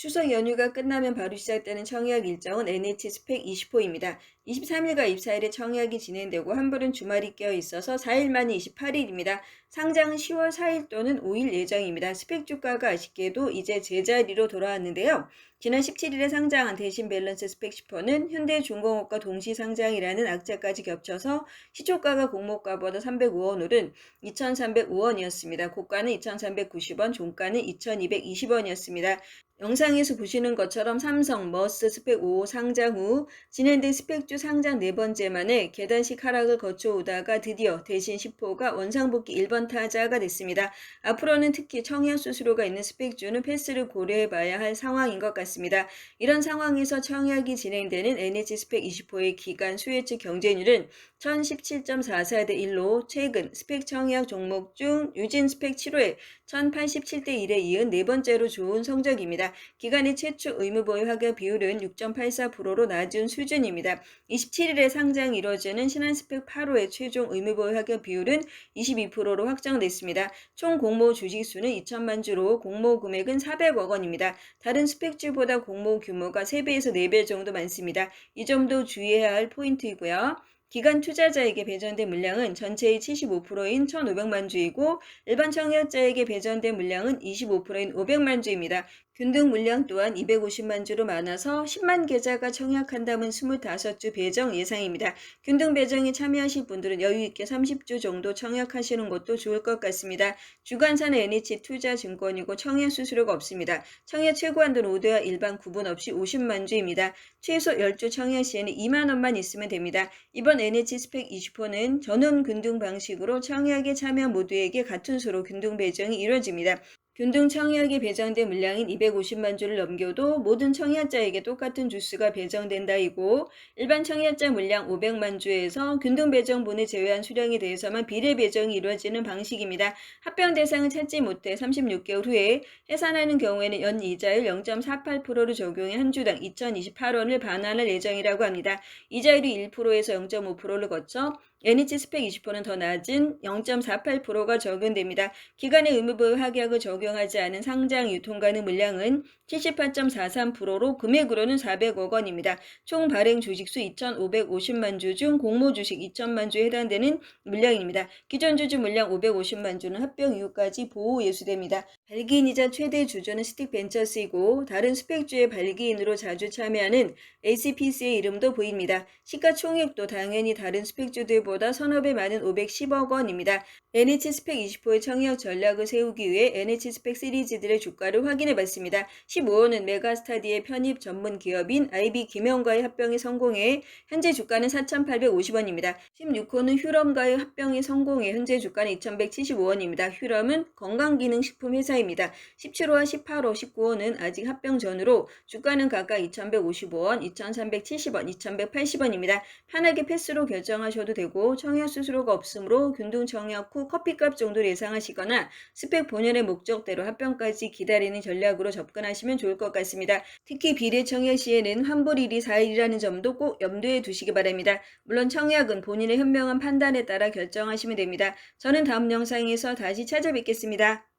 추석 연휴가 끝나면 바로 시작되는 청약 일정은 NH 스펙 20호입니다. 23일과 24일에 청약이 진행되고 한불은 주말이 껴 있어서 4일 만에 28일입니다. 상장은 10월 4일 또는 5일 예정입니다. 스펙 주가가 아쉽게도 이제 제자리로 돌아왔는데요. 지난 17일에 상장한 대신 밸런스 스펙 10호는 현대중공업과 동시 상장이라는 악재까지 겹쳐서 시초가가 공모가보다 305원 오른 2,305원이었습니다. 고가는 2,390원, 종가는 2,220원이었습니다. 영상에서 보시는 것처럼 삼성, 머스 스펙 5 상장 후 진행된 스펙주 상장 네 번째 만에 계단식 하락을 거쳐오다가 드디어 대신 10호가 원상복귀 1번 타자가 됐습니다. 앞으로는 특히 청약 수수료가 있는 스펙주는 패스를 고려해봐야 할 상황인 것 같습니다. 이런 상황에서 청약이 진행되는 NH 스펙 20호의 기간 수혜치 경쟁률은 1017.44대 1로 최근 스펙 청약 종목 중 유진 스펙 7호에 1087대 1에 이은 네 번째로 좋은 성적입니다. 기간의 최초 의무보유 하격 비율은 6.84%로 낮은 수준입니다. 27일에 상장이 이뤄지는 신한스펙 8호의 최종 의무보유 하격 비율은 22%로 확정됐습니다. 총 공모 주식 수는 2천만 주로 공모 금액은 400억 원입니다. 다른 스펙주보다 공모 규모가 3배에서 4배 정도 많습니다. 이 점도 주의해야 할 포인트이고요. 기간 투자자에게 배정된 물량은 전체의 75%인 1,500만 주이고 일반 청약자에게 배정된 물량은 25%인 500만 주입니다. 균등 물량 또한 250만 주로 많아서 10만 계좌가 청약한다면 25주 배정 예상입니다. 균등 배정에 참여하실 분들은 여유 있게 30주 정도 청약하시는 것도 좋을 것 같습니다. 주관사는 NH 투자증권이고 청약 수수료가 없습니다. 청약 최고 한도는 5대와 일반 구분 없이 50만 주입니다. 최소 10주 청약 시에는 2만 원만 있으면 됩니다. 이번 NH 스펙 20호는 전원 균등 방식으로 청약에 참여 모두에게 같은 수로 균등 배정이 이루어집니다. 균등 청약에 배정된 물량인 250만 주를 넘겨도 모든 청약자에게 똑같은 주수가 배정된다이고 일반 청약자 물량 500만 주에서 균등 배정분을 제외한 수량에 대해서만 비례 배정이 이루어지는 방식입니다. 합병 대상을 찾지 못해 36개월 후에 해산하는 경우에는 연 이자율 0.48%를 적용해 한 주당 2,028원을 반환할 예정이라고 합니다. 이자율이 1%에서 0.5%를 거쳐 NH 스펙 20%는 더 낮은 0.48%가 적용됩니다. 기간의 의무보유 하격을 적용 하지 않은 상장 유통 가능 물량은 78.43%로 금액으로는 400억 원입니다. 총 발행 주식수 2,550만 주 중 공모 주식 2천만 주에 해당되는 물량입니다. 기존 주주 물량 550만 주는 합병 이후까지 보호 예수됩니다. 발기인이자 최대 주주는 스틱벤처스이고 다른 스펙주의 발기인으로 자주 참여하는 ACPC의 이름도 보입니다. 시가총액도 당연히 다른 스펙주들보다 배 많은 510억 원입니다. NH 스펙 20호의 청약 전략을 세우기 위해 NH 스펙 시리즈들의 주가를 확인해 봤습니다. 15호는 메가스타디의 편입 전문 기업인 IB 김영과의 합병에 성공해 현재 주가는 4,850원입니다. 16호는 휴럼과의 합병에 성공해 현재 주가는 2,175원입니다. 휴럼은 건강기능식품 회사입니다. 17호와 18호, 19호는 아직 합병 전으로 주가는 각각 2,155원, 2,370원, 2,180원입니다. 편하게 패스로 결정하셔도 되고 청약 수수료가 없으므로 균등 청약 후 커피값 정도를 예상하시거나 스펙 본연의 목적 대로 합병까지 기다리는 전략으로 접근하시면 좋을 것 같습니다. 특히 비례 청약 시에는 환불일이 4일이라는 점도 꼭 염두에 두시기 바랍니다. 물론 청약은 본인의 현명한 판단에 따라 결정하시면 됩니다. 저는 다음 영상에서 다시 찾아뵙겠습니다.